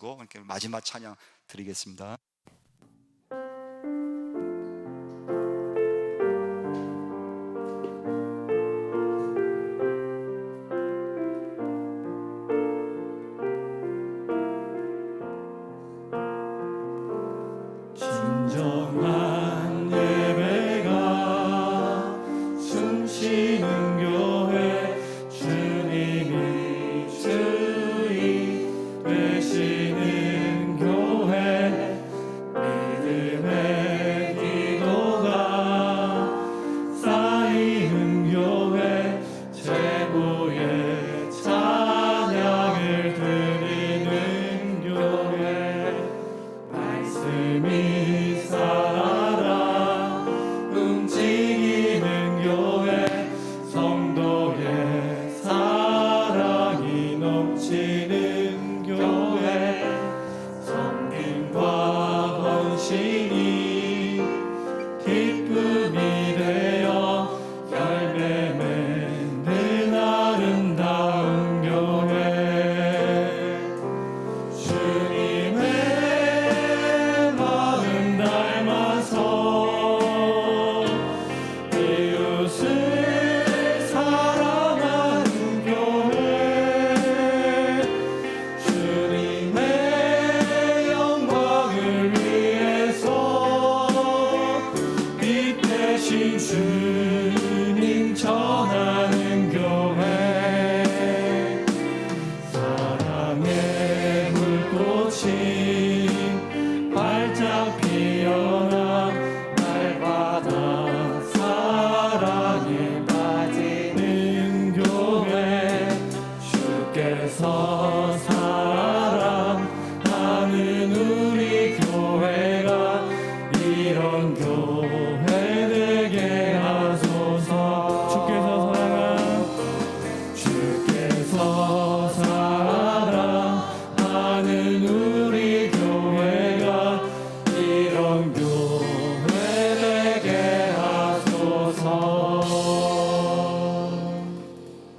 있고 그러니까 마지막 찬양 드리겠습니다. 진정한 예배가 숨쉬는 대신 주님 전하는 교회. 사랑의 불꽃이 발짝 피어